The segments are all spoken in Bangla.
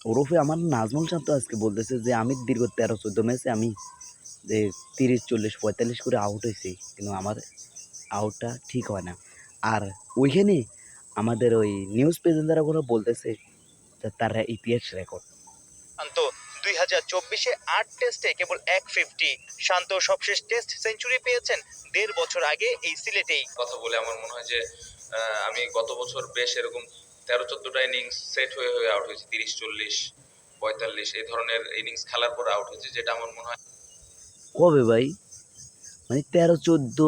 ওরফে আমার নাজমুল শান্ত আজকে বলতেছে যে আমি দীর্ঘ তেরো চোদ্দ ম্যাচে আমি যে তিরিশ চল্লিশ পঁয়তাল্লিশ করে আউট হয়েছি কিন্তু আমার আউটটা ঠিক হয় না। আর ওইখানে আমাদের ওই নিউজ প্রেজেন্টাররা করে বলতেছে যে তার ইতিহাস রেকর্ড শান্ত দুই হাজার চব্বিশে আট টেস্টে কেবল এক ফিফটি শান্ত সবশেষ টেস্ট সেঞ্চুরি পেয়েছেন দেড় বছর আগে এই সিলেটেই। কথা বলে আমার মনে হয় যে আহ, আমি গত বছর বেশ এরকম তেরো চোদ্দটা ইনিংস সেট হয়ে হয়ে আউট হয়েছি তিরিশ চল্লিশ পঁয়তাল্লিশ, এই ধরনের ইনিংস খেলার পর আউট হয়েছে, যেটা আমার মনে হয় কবে ভাই? মানে তেরো চোদ্দ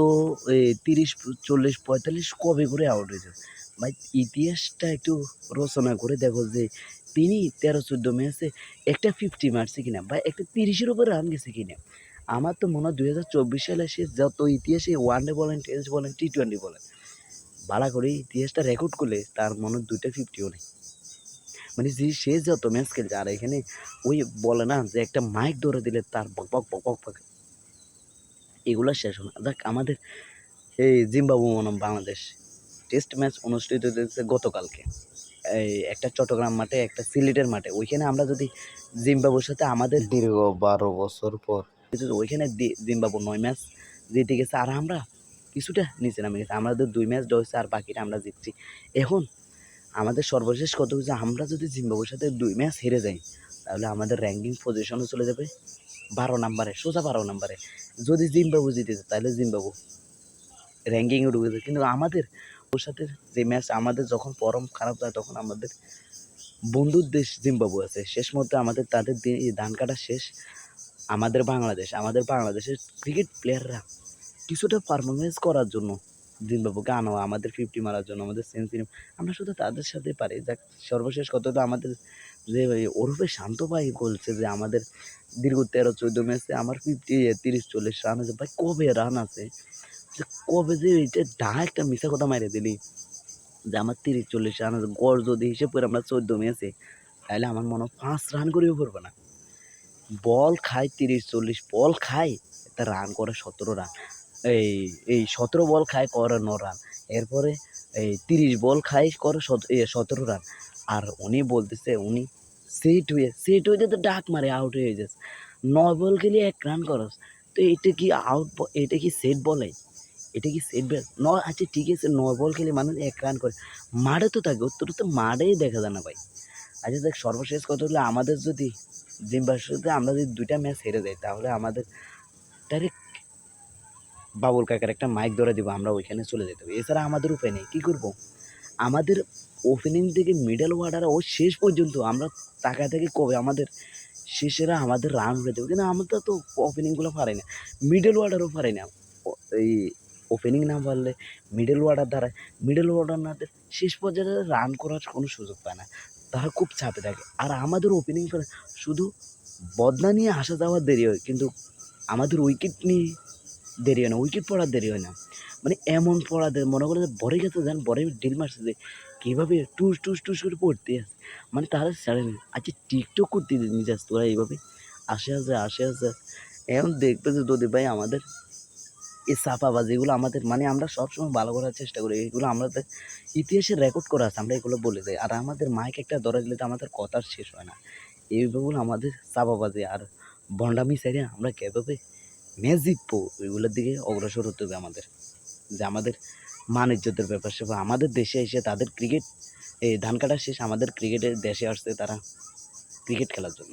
তিরিশ চল্লিশ পঁয়তাল্লিশ কবে করে আউট হয়েছে? ভাই, ইতিহাসটা একটু রচনা করে দেখো যে তিনি তেরো চোদ্দ ম্যাচে একটা ফিফটি মারছে কিনা? বা একটা তিরিশের উপরে রান গেছে কিনা? আমার তো মনে হয় দুই হাজার চব্বিশ সালে সে যত ইতিহাসে ওয়ান ডে বলেন টেস্ট বলেন টি টোয়েন্টি বলেন ভালো করে ইতিহাসটা রেকর্ড করলে তার মনে দুইটা ফিফটিও নেই। মানে যে সে যত ম্যাচ খেলছে আর এখানে ওই বলে না যে একটা মাইক ধরে দিলে তার বক বক বক বক বক। এগুলো শেষ না। দেখ আমাদের এই জিম্বাবু বনাম বাংলাদেশ। টেস্ট ম্যাচ অনুষ্ঠিত হয়েছে গতকালকে। এই একটা চট্টগ্রাম মাঠে একটা সিলেটের মাঠে। ওইখানে আমরা যদি জিম্বাবুর সাথে আমাদের দীর্ঘ বারো বছর পর। ওইখানে জিম্বাবু নয় ম্যাচ জিতে গেছে। আর আমরা কিছুটা নিচে নামে গেছে। আমাদের দুই ম্যাচ ডয়েছে আর বাকিটা আমরা জিতছি। এখন আমাদের সর্বশেষ কত হচ্ছে আমরা যদি জিম্বাবুর সাথে দুই ম্যাচ হেরে যাই, তাহলে আমাদের র্যাঙ্কিং পজিশনও চলে যাবে বারো নাম্বারে, সোজা বারো নাম্বারে। যদি জিম্বাবু জিতেছে তাহলে জিম্বাবু র্যাঙ্কিংয়ে ঢুকে যায় কিন্তু আমাদের ওর সাথে যে ম্যাচ আমাদের যখন পরম খারাপ যায় তখন আমাদের বন্ধুর দেশ জিম্বাবু আছে। শেষ মধ্যে আমাদের, তাদের ধান কাটা শেষ। আমাদের বাংলাদেশ, আমাদের বাংলাদেশের ক্রিকেট প্লেয়াররা কিছুটা পারফরমেন্স করার জন্য জিম্বাবুকে আনা আমাদের ফিফটি মারার জন্য, আমাদের সেঞ্চুরি আমরা শুধু তাদের সাথে পারি। যাক, সর্বশেষ কত তো আমাদের যে ওরফে শান্ত ভাই বলছে যে আমাদের দীর্ঘ তেরো, চোদ্দ ম্যাচে আমার ফিফটি তিরিশ, চল্লিশ রান আছে। ভাই, কবে রান আছে? যে কবে যে এইটা ডা একটা মিশা কথা মাইরে দিলি। যে আমার তিরিশ, চল্লিশ রান আছে। গড় যদি হিসেব করে আমরা চোদ্দ ম্যাচে, তাহলে আমার মনে হয় পাঁচ রান করেও পড়বে না। বল খায় তিরিশ, চল্লিশ, বল খায়, একটা রান করে সতেরো রান এই এই সতেরো বল খায় করে ন রান এরপরে এই তিরিশ বল খায় করে সতেরো রান আর উনি বলতেছে, উনি সেট হয়ে সেট হয়ে তো ডাক মারে আউট হয়ে যাচ্ছে নয় বল খেলে এক রান করস। তো এটা কি আউট এটা কি সেট বলে এটা কি সেট বল নয় আচ্ছা ঠিক আছে নয় বল খেলে মানুষ এক রান করে। মাঠে তো থাকে উত্তর তো মাঠেই দেখা যায় না ভাই। আচ্ছা দেখ, সর্বশেষ কথা হলো, আমাদের যদি জিম্বাবুয়ের আমরা যদি দুইটা ম্যাচ হেরে যাই, তাহলে আমাদের ডাইরেক্ট বাবুল কাকার একটা মাইক ধরে দিব, আমরা ওইখানে চলে যেতে হবে। এছাড়া আমাদের উপায় নেই, কী করব? আমাদের ওপেনিং থেকে মিডল ওয়ার্ডার ও শেষ পর্যন্ত আমরা তাকায় থেকে কবে? আমাদের শেষেরা আমাদের রান উড়ে দেবে। কিন্তু আমরা তো ওপেনিংগুলো পারি না। মিডল ওয়ার্ডারও পারি না। এই ওপেনিং না পারলে মিডল ওয়ার্ডার দ্বারা মিডল ওয়ার্ডার না শেষ পর্যায়ে রান করার কোনো সুযোগ পায় না। তারা খুব চাপে থাকে। আর আমাদের ওপেনিং শুধু বদলা নিয়ে আসা যাওয়ার দেরি হয়। কিন্তু আমাদের উইকেট নিয়ে দেরি হয় না উইকেট পড়ার দেরি হয় না। মানে এমন পড়া দেয় মনে করে যে বরে গেছে, যান বরে ডিল মারছে যে কীভাবে টুস টুস টুস করে পড়তে আছে। মানে তারা ছাড়ে না। আচ্ছা টিকটক করতে নিয়ে যাস তোরা এইভাবে। আসে আসে আসে আসে। এখন দেখবে যে যদি ভাই আমাদের এই চাপাবাজ এগুলো আমাদের মানে আমরা সবসময় ভালো করার চেষ্টা করি। এগুলো আমাদের ইতিহাসে রেকর্ড করা আছে, আমরা এগুলো বলে যাই আর আমাদের মাইক একটা ধরে দিলে তো আমাদের কথা শেষ হয় না। এইগুলো আমাদের চাপাবাজি আর ভণ্ডামি সাইডে আমরা কীভাবে ম্যাচ পো ওইগুলোর দিকে অগ্রসর হতে হবে আমাদের। যে আমাদের মান ইজ্জতের ব্যাপার সেবা আমাদের দেশে এসে তাদের ক্রিকেট এই ধান কাটা শেষ, আমাদের ক্রিকেটের দেশে আসছে তারা ক্রিকেট খেলার জন্য।